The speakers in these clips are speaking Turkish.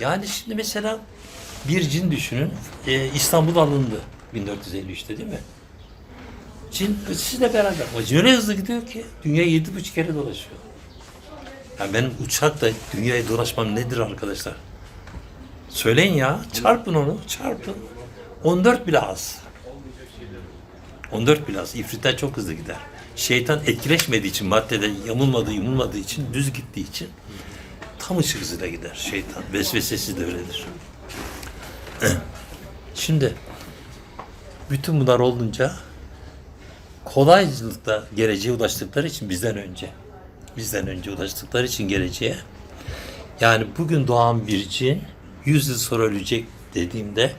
Yani şimdi mesela bir cin düşünün. Ee, İstanbul alındı 1453'te değil mi? Cin sizle beraber. O öyle hızlı gidiyor ki dünya yedi buçuk kere dolaşıyor. Yani benim uçakla dünyayı dolaşmam nedir arkadaşlar? Söyleyin ya. Çarpın onu. Çarpın. 14 bile az. 14 bile az. İfritler çok hızlı gider. Şeytan etkileşmediği için, maddede yamulmadığı, yumulmadığı için, düz gittiği için tam ışık hızıyla gider şeytan. Vesvesesi de öyledir. Şimdi bütün bunlar olunca kolaylıkla geleceğe ulaştıkları için bizden önce bizden önce ulaştıkları için geleceğe yani bugün doğan bir cin 100 yıl sonra ölecek dediğimde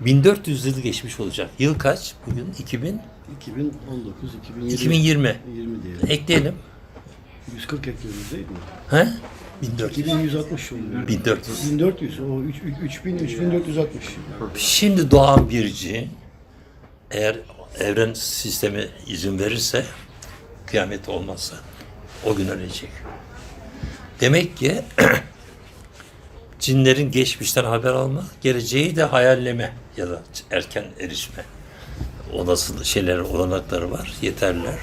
1400 yıl geçmiş olacak. Yıl kaç? Bugün 2000 2019, 2020. 2020. 20 diyelim. Ekleyelim. 140 ekliyoruz değil mi? He? 1400. 2160 oluyor. 1400. 1400, o 3, 3000, 3460. Şimdi doğan bir cin eğer evren sistemi izin verirse kıyamet olmazsa o gün ölecek. Demek ki cinlerin geçmişten haber alma, geleceği de hayalleme ya da erken erişme olasılığı şeyler, olanakları var, yeterler.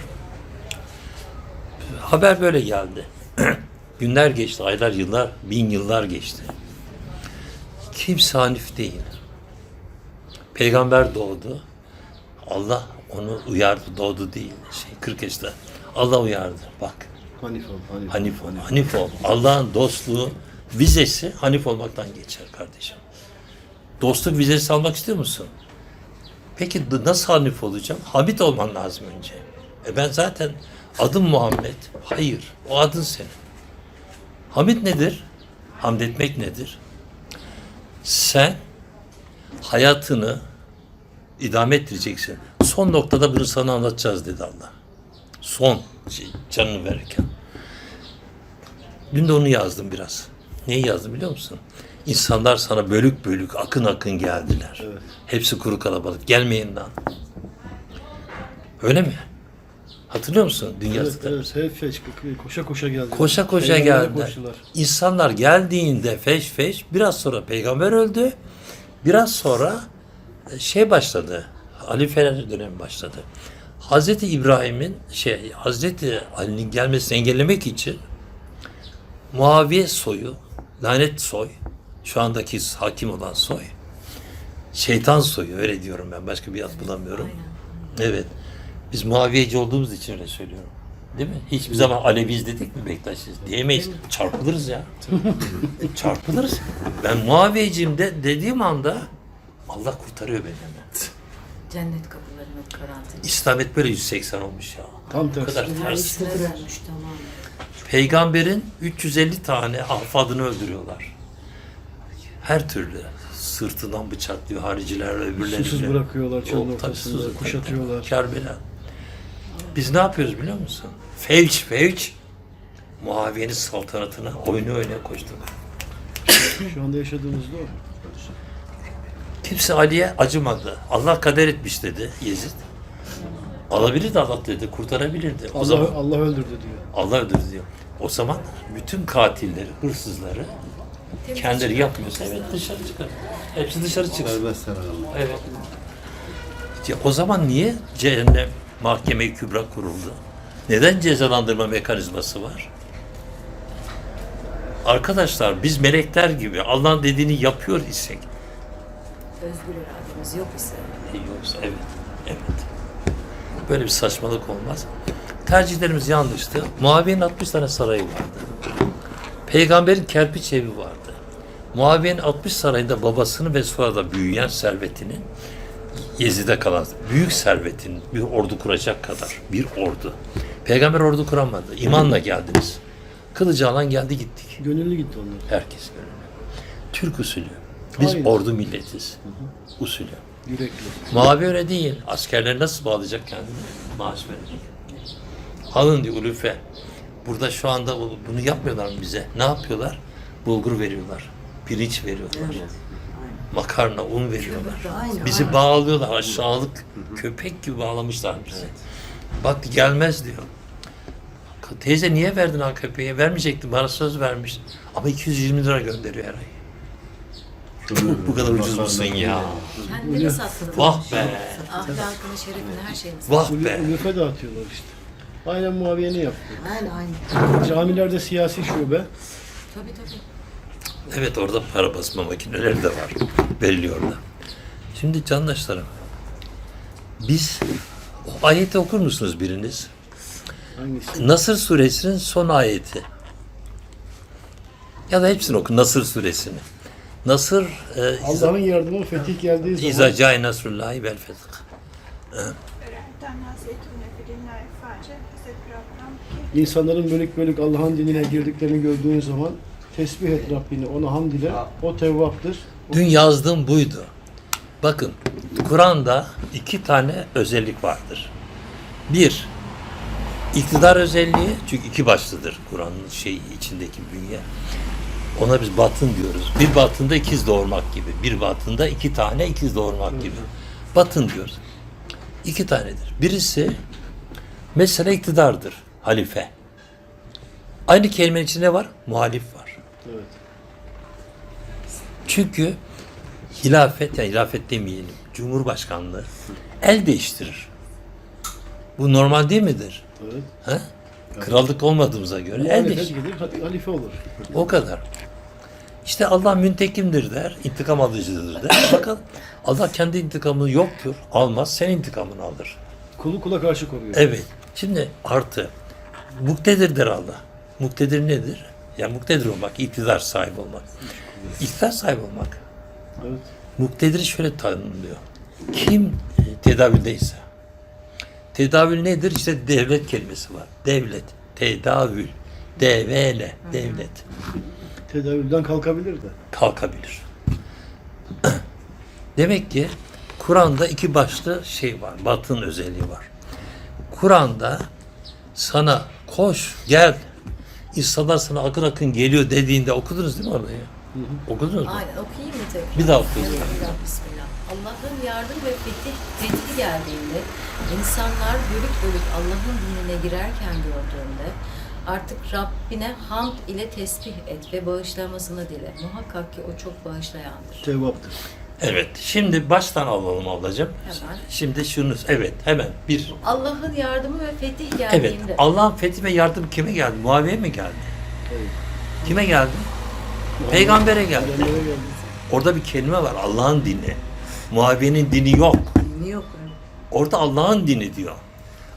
Haber böyle geldi. Günler geçti, aylar, yıllar, bin yıllar geçti. Kimse hanif değil. Peygamber doğdu. Allah onu uyardı, doğdu değil. Şey 40 yaşında. Allah uyardı. Bak Hanif ol, Hanif. Hanif ol. Hanif ol. Allah'ın dostluğu vizesi Hanif olmaktan geçer kardeşim. Dostluk vizesi almak istiyor musun? Peki nasıl Hanif olacağım? Hamid olman lazım önce. E ben zaten adım Muhammed. Hayır. O adın senin. Hamid nedir? Hamd etmek nedir? Sen hayatını idame ettireceksin. Son noktada bunu sana anlatacağız dedi Allah. Son şey, canını verirken. Dün de onu yazdım biraz. Neyi yazdım biliyor musun? İnsanlar sana bölük bölük, akın akın geldiler. Evet. Hepsi kuru kalabalık. Gelmeyin lan. Öyle mi? Hatırlıyor musun? Dünya Evet, evet, hep feş, koşa koşa geldi. Koşa koşa koştular. İnsanlar geldiğinde feş feş biraz sonra peygamber öldü. Biraz sonra e, şey başladı. Halifeler dönemi başladı. Hazreti İbrahim'in şey Hazreti Ali'nin gelmesini engellemek için Muaviye soyu, lanet soy, şu andaki hakim olan soy, şeytan soyu öyle diyorum ben başka bir ad bulamıyorum. Evet. Biz Muaviyeci olduğumuz için öyle söylüyorum. Değil mi? Hiçbir zaman Aleviyiz dedik mi Bektaş'ız? Diyemeyiz. Çarpılırız ya. Çarpılırız. Ben Muaviyeciyim de dediğim anda Allah kurtarıyor beni hemen. Cennet kapılarını karantina. İslamet böyle 180 olmuş ya. Tam O tersi. kadar ters. Dönmüş. Peygamberin 350 tane ahfadını öldürüyorlar. Her türlü. Sırtından bıçaklıyor hariciler öbürleri. Susuz bırakıyorlar çölün tabii ortasında, susuz. kuşatıyorlar. Kerbela. Biz ne yapıyoruz biliyor musun? Fevç fevç Muaviye'nin saltanatına oyunu oynaya koştuk. Şu anda yaşadığımız o. Kimse Ali'ye acımadı. Allah kader etmiş dedi Yezid. Alabilirdi Allah dedi, kurtarabilirdi. O Allah, zaman Allah öldürdü diyor. Allah öldürdü diyor. O zaman bütün katilleri, hırsızları kendileri yapmıyorsa evet dışarı çıkar. Hepsi dışarı çıkar. Serbest herhalde. Evet. Ya O zaman niye cehennem mahkeme kübra kuruldu? Neden cezalandırma mekanizması var? Arkadaşlar biz melekler gibi Allah'ın dediğini yapıyor isek Özgür irademiz yok ise iyi olsa evet. Evet. Böyle bir saçmalık olmaz. Tercihlerimiz yanlıştı. Muaviye'nin 60 tane sarayı vardı. Peygamberin kerpiç evi vardı. Muaviye'nin 60 sarayında babasını ve sonra da büyüyen servetinin Yezid'e kalan büyük servetin bir ordu kuracak kadar bir ordu. Peygamber ordu kuramadı. İmanla geldiniz. Kılıcı alan geldi gittik. Gönüllü gitti onlar. Herkes böyle. Türk usulü. Biz Aynen. ordu milletiz. Usulü. Yürekli. Mavi öyle değil. Askerler nasıl bağlayacak kendini? Maaş verecek. Alın diyor ulufe. Burada şu anda bu- bunu yapmıyorlar mı bize? Ne yapıyorlar? Bulgur veriyorlar. Pirinç veriyorlar. Makarna, un veriyorlar. aynı, Bizi aynı. bağlıyorlar. Aşağılık köpek gibi bağlamışlar bizi. Bak gelmez diyor. Teyze niye verdin ha köpeğe? Vermeyecektin. Bana söz vermiş. Ama 220 lira gönderiyor her ay. Bu kadar ucuz musun ya? Kendini sattın. Vah be. Ahlakını, şerefini, her şeyini. Vah be. Ülfe dağıtıyorlar işte. Aynen Muaviye ne yaptı? Aynen aynen. Camilerde siyasi şube. Tabii tabii. Evet orada para basma makineleri de var. Belli orada. Şimdi candaşlarım biz o ayeti okur musunuz biriniz? Hangisi? Nasır suresinin son ayeti. Ya da hepsini okun Nasır suresini. Nasır e, Allah'ın yardımı fetih geldiği zaman İza cae nasrullahi vel fetih. E, İnsanların bölük bölük Allah'ın dinine girdiklerini gördüğün zaman tesbih et Rabbini, ona hamd ile. O tevvaptır. Dün yazdığım buydu. Bakın Kur'an'da iki tane özellik vardır. Bir, iktidar özelliği çünkü iki başlıdır Kur'an'ın şey içindeki bünye. Ona biz batın diyoruz. Bir batında ikiz doğurmak gibi. Bir batında iki tane ikiz doğurmak gibi. Batın diyoruz. İki tanedir. Birisi mesela iktidardır. Halife. Aynı kelimenin içinde var? Muhalif var. Evet. Çünkü hilafet, yani hilafet demeyelim, cumhurbaşkanlığı el değiştirir. Bu normal değil midir? Evet. Ha? Krallık olmadığımıza göre el değiştirir. hadi halife olur. O kadar. İşte Allah müntekimdir der, intikam alıcıdır der. Fakat Allah kendi intikamını yoktur, almaz, sen intikamını alır. Kulu kula karşı koruyor. Evet. Şimdi artı. Muktedirdir Allah. Muktedir nedir? Yani muktedir olmak, iktidar sahibi olmak. İktidar sahibi olmak. Evet. Muktedir şöyle tanımlıyor. Kim e, tedavüldeyse. Tedavül nedir? İşte devlet kelimesi var. Devlet. Tedavül. Devele. Devlet. Tedavülden kalkabilir de. Kalkabilir. Demek ki Kur'an'da iki başlı şey var. Batın özelliği var. Kur'an'da sana koş gel insanlar sana akın akın geliyor dediğinde okudunuz değil mi orayı? Okudunuz mu? Aynen okuyayım mı tekrar? Bir daha okuyun. Bismillah, Bismillah. Allah'ın yardım ve fetih, fethi geldiğinde insanlar bölük bölük Allah'ın dinine girerken gördüğünde artık Rabbine hamd ile tesbih et ve bağışlamasını dile. Muhakkak ki o çok bağışlayandır. Tevvaptır. Evet. Şimdi baştan alalım ablacığım. Hemen. Şimdi şunu evet hemen bir Allah'ın yardımı ve fetih Evet. geldiğinde Allah'ın fethi ve yardım kime geldi? Muaviye mi geldi? Evet. Kime geldi? Peygambere geldi. Peygamber'e geldi. Orada bir kelime var. Allah'ın dini. Muaviyenin dini yok. dini yok. Orada Allah'ın dini diyor.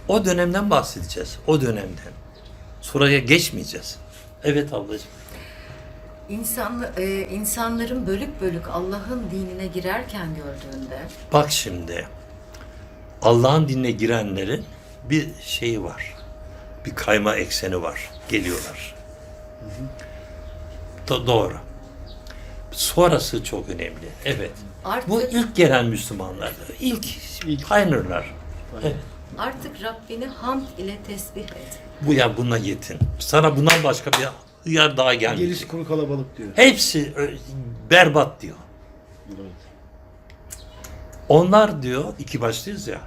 O dönemden bahsedeceğiz. O dönemden. Sonraya geçmeyeceğiz. Evet ablacığım. İnsan, e, insanların bölük bölük Allah'ın dinine girerken gördüğünde Bak şimdi. Allah'ın dinine girenlerin bir şeyi var. Bir kayma ekseni var. Geliyorlar. Do- doğru. Sonrası çok önemli. Evet. artık Bu ilk gelen Müslümanlardı. İlk, İlk. pioneer'lar. Evet. artık Rabbini hamd ile tesbih et. Bu ya bununla yetin. Sana bundan başka bir hıyar daha gelmeyecek. Gerisi kuru kalabalık diyor. Hepsi ö- berbat diyor. Evet. Onlar diyor, iki başlıyız ya.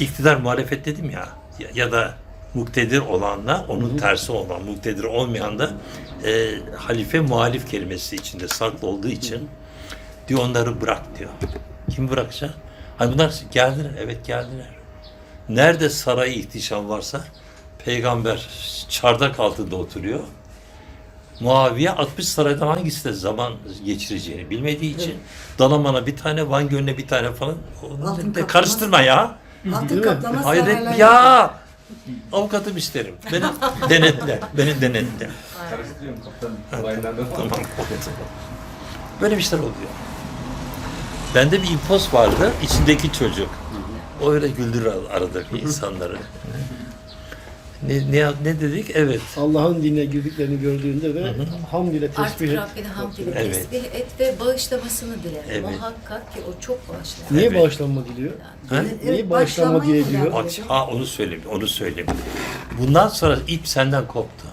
İktidar muhalefet dedim ya. Ya, ya da muktedir olanla onun tersi olan, muktedir olmayan da e, halife muhalif kelimesi içinde saklı olduğu için diyor onları bırak diyor. Kim bırakacak? Hani bunlar geldiler, evet geldiler. Nerede saray ihtişam varsa peygamber çardak altında oturuyor. Muaviye 60 saraydan hangisinde zaman geçireceğini bilmediği için Dalaman'a bir tane, Van Gölü'ne bir tane falan. Altın de- karıştırma ya. Altın kaplama Hayret ya. Avukatım isterim. Beni denetle. Beni denetle. Karıştırıyorum kaptanım. Tamam. Böyle bir şeyler oluyor. Bende bir impos vardı. içindeki çocuk. O öyle güldürür arada insanları. Ne, ne, ne dedik? Evet. Allah'ın dinine girdiklerini gördüğünde ve hamd ile tesbih Artık et. Rabbine hamd ile Evet. tesbih et ve bağışlamasını dile. Evet. Muhakkak ki o çok bağışlayan. Niye Evet. bağışlanma diliyor? Ha? Niye bağışlanma diye diyor? Bak, ha onu söyleyeyim, onu söyleyeyim. Bundan sonra ip senden koptu.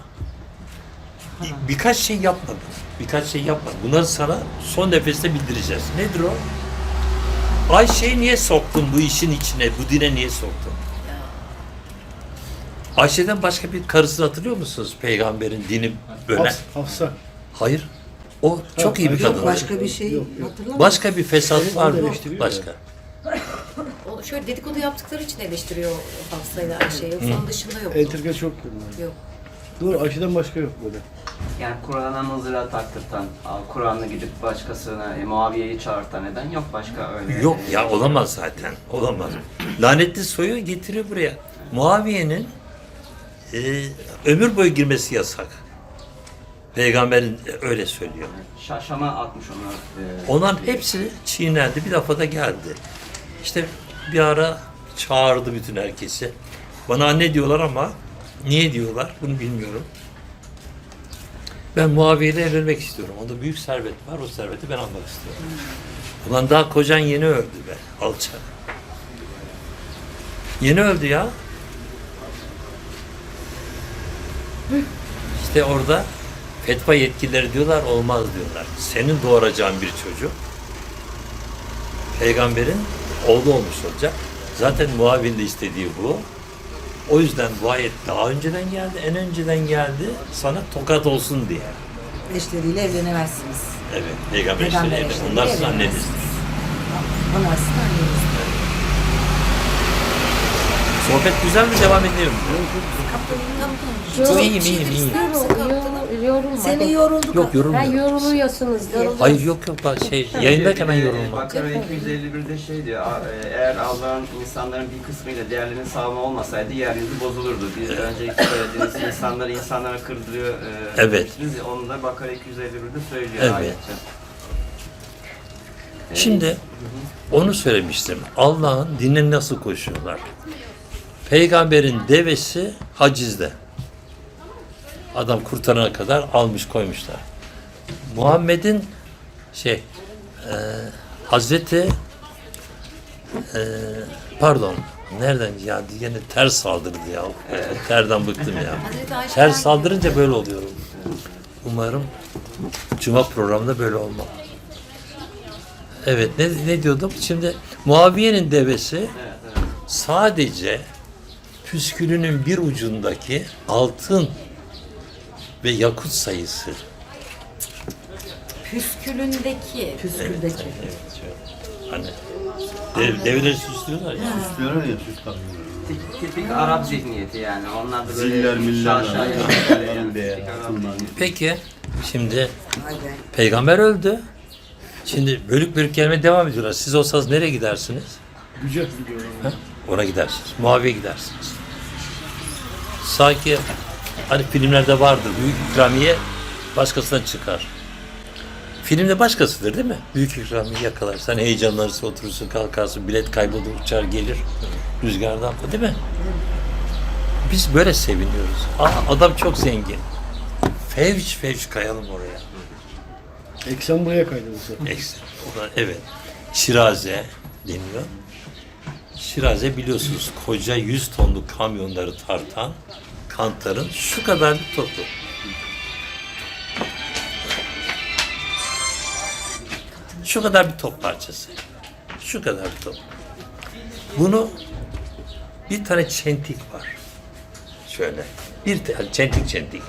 Birkaç şey yapmadın. Birkaç şey yapmadın. Bunları sana son nefeste bildireceğiz. Nedir o? Ayşe'yi niye soktun bu işin içine, bu dine niye soktun? Ayşe'den başka bir karısını hatırlıyor musunuz? Peygamberin dini böyle. Hafs, Hafsa. Hayır. O çok iyi bir Yok, kadın. Başka bir şey Yok, yok. hatırlamıyorum. Başka bir fesat var mı? eleştiriyor. Başka. O şöyle dedikodu yaptıkları için eleştiriyor Hafsa ile Ayşe'yi. Yoksa onun dışında yok. Entrika çok bunlar. Yok. Doğru Ayşe'den başka yok böyle. Yani Kur'an'a mızıra taktırtan, Kur'an'ı gidip başkasına, e, Muaviye'yi çağırtan neden yok başka öyle. Yok ya olamaz zaten. Olamaz. Lanetli soyu getiriyor buraya. Muaviye'nin e, ömür boyu girmesi yasak. Peygamberin öyle söylüyor. Şa- Şam'a atmış onu. e, Onların hepsi çiğnendi. Bir defa da geldi. İşte bir ara çağırdı bütün herkesi. Bana anne diyorlar ama niye diyorlar bunu bilmiyorum. Ben Muaviye ile evlenmek istiyorum. Onda büyük servet var. O serveti ben almak istiyorum. Ulan daha kocan yeni öldü be. Alçak. Yeni öldü ya. İşte orada fetva yetkilileri diyorlar olmaz diyorlar. Senin doğuracağın bir çocuk peygamberin oğlu olmuş olacak. Zaten Muaviye'nin de istediği bu. O yüzden bu ayet daha önceden geldi, en önceden geldi sana tokat olsun diye. Eşleriyle evlenemezsiniz. Evet, peygamber Peygamber eşleriyle Onlar sizin anneniz. Onlar sizin anneniz. Sohbet güzel mi? Devam edelim. Çok iyiyim, iyiyim, iyiyim. Yorulma. Seni yorulduk. Yok Ben yorulmuyor. yoruluyorsunuz diye. Hayır yok yok bak şey yayındayken ben e, yorulmam. Bakara 251'de şey diyor, "A- e, eğer Allah'ın insanların bir kısmıyla diğerlerinin sağlamı olmasaydı yeryüzü bozulurdu. Biz önceki söylediğiniz insanları insanlara kırdırıyor. e, Evet. demiştiniz ya, Onu da Bakara 251'de söylüyor Evet. Şimdi onu söylemiştim. Allah'ın dinine nasıl koşuyorlar? Peygamberin devesi hacizde. Adam kurtarana kadar almış koymuşlar. Muhammed'in şey e, Hazreti e, pardon nereden ya yine ters saldırdı ya. Terden bıktım ya. Ters saldırınca böyle oluyorum. Umarım Cuma programında böyle olmam. Evet ne, ne diyordum? Şimdi Muaviye'nin devesi Evet, evet. sadece püskülünün bir ucundaki altın ve yakut sayısı. Püskülündeki. Püsküldeki. Hani dev, devleri süslüyorlar ya. Diyorlar ya süt kamyonu. Tip- Tipik Arap zihniyeti yani. Onlar da böyle Ziller miller. şaşa yani. Tipik Arap. Peki şimdi peygamber öldü. Şimdi bölük bölük gelmeye devam ediyorlar. Siz olsanız nereye gidersiniz? Güce gidiyorlar. Ha? Ona gidersiniz. Muaviye gidersiniz. Sanki hani filmlerde vardır. Büyük ikramiye başkasına çıkar. Filmde başkasıdır değil mi? Büyük ikramiye yakalar. Sen heyecanlanırsın, oturursun, kalkarsın, bilet kaybolur, uçar gelir rüzgardan değil mi? Biz böyle seviniyoruz. Aa, adam çok zengin. Fevç fevç kayalım oraya. Eksen buraya kaydı bu sefer. Ekstra. Ona- Evet. Şiraze deniyor. Şiraze biliyorsunuz koca 100 tonluk kamyonları tartan kantarın şu kadar bir topu. Şu kadar bir top parçası. Şu kadar bir top. Bunu bir tane çentik var. Şöyle. Bir tane çentik çentik.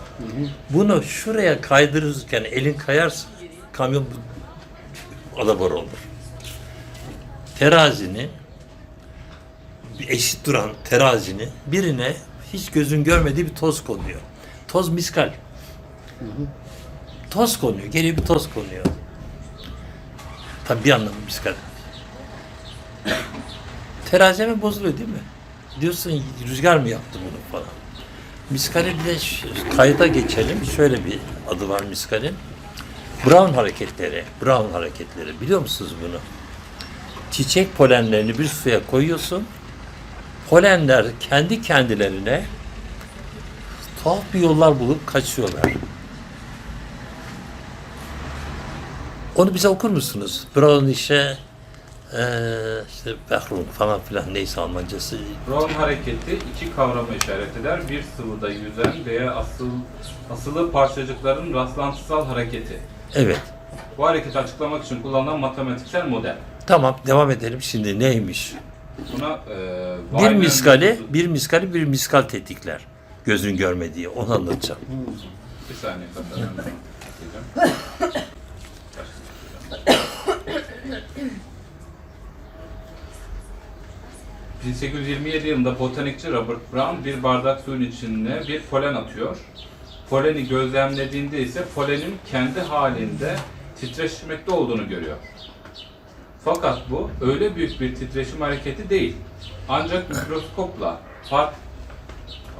Bunu şuraya kaydırırken elin kayarsa kamyon alabor olur. Terazinin eşit duran terazinin birine hiç gözün görmediği bir toz konuyor. Toz miskal. Toz konuyor. Geriye bir toz konuyor. Tabi bir anlamı miskal. Terazi hemen bozuluyor değil mi? Diyorsun rüzgar mı yaptı bunu falan. Miskale bir de kayda geçelim. Şöyle bir adı var miskalin. Brown hareketleri. Brown hareketleri. Biliyor musunuz bunu? Çiçek polenlerini bir suya koyuyorsun. Polenler kendi kendilerine tuhaf bir yollar bulup kaçıyorlar. Onu bize okur musunuz? Brown işe eee işte Behrung falan filan neyse Almancası. Brown hareketi iki kavrama işaret eder. Bir sıvıda yüzen veya asıl, asılı parçacıkların rastlantısal hareketi. Evet. Bu hareketi açıklamak için kullanılan matematiksel model. Tamam devam edelim şimdi neymiş? Buna, e, bir miskali, bir miskali bir miskal tetikler. Gözün görmediği. Onu anlatacağım. Bir saniye kadar. ...1827 yılında botanikçi Robert Brown bir bardak suyun içine bir polen atıyor. Poleni gözlemlediğinde ise polenin kendi halinde titreşmekte olduğunu görüyor. Fakat bu öyle büyük bir titreşim hareketi değil. Ancak mikroskopla fark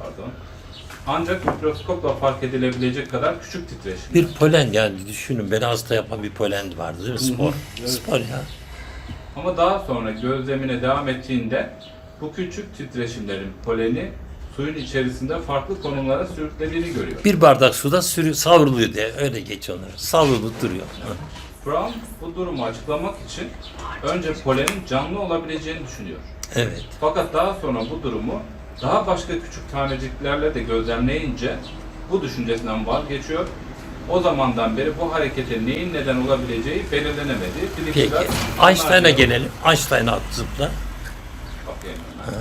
pardon. Ancak mikroskopla fark edilebilecek kadar küçük titreşim. Bir polen yani düşünün beni hasta yapan bir polen vardı değil mi? Spor. Spor ya. Ama daha sonra gözlemine devam ettiğinde bu küçük titreşimlerin poleni suyun içerisinde farklı konumlara sürüklediğini görüyor. Bir bardak suda sürü, savruluyor diye öyle geç onları. Savrulup duruyor. Brown bu durumu açıklamak için önce polenin canlı olabileceğini düşünüyor. Evet. Fakat daha sonra bu durumu daha başka küçük taneciklerle de gözlemleyince bu düşüncesinden vazgeçiyor. O zamandan beri bu harekete neyin neden olabileceği belirlenemedi. Peki. Einstein'a gelelim. Einstein'a zıpla. Bakayım hemen.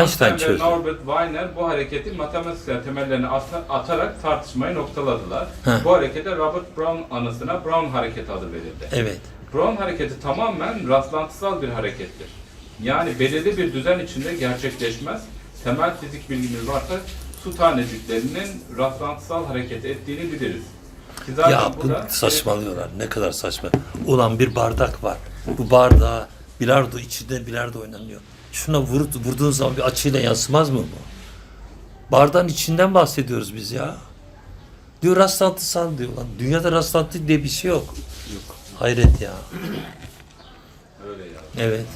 Einstein çözdü. Norbert Wiener bu hareketi matematiksel temellerini ata- atarak tartışmayı noktaladılar. Heh. Bu harekete Robert Brown anısına Brown hareketi adı verildi. Evet. Brown hareketi tamamen rastlantısal bir harekettir. Yani belirli bir düzen içinde gerçekleşmez. Temel fizik bilgimiz varsa su taneciklerinin rastlantısal hareket ettiğini biliriz. Ki zaten Ya bu bu da saçmalıyorlar. Ne kadar saçma. Ulan bir bardak var. Bu bardağa bilardo içinde bilardo oynanıyor. Şuna vur, vurduğun zaman bir açıyla yansımaz mı bu? Bardağın içinden bahsediyoruz biz ya. Diyor rastlantısal diyor lan. Dünyada rastlantı diye bir şey yok. Yok. Hayret ya. öyle ya. Evet.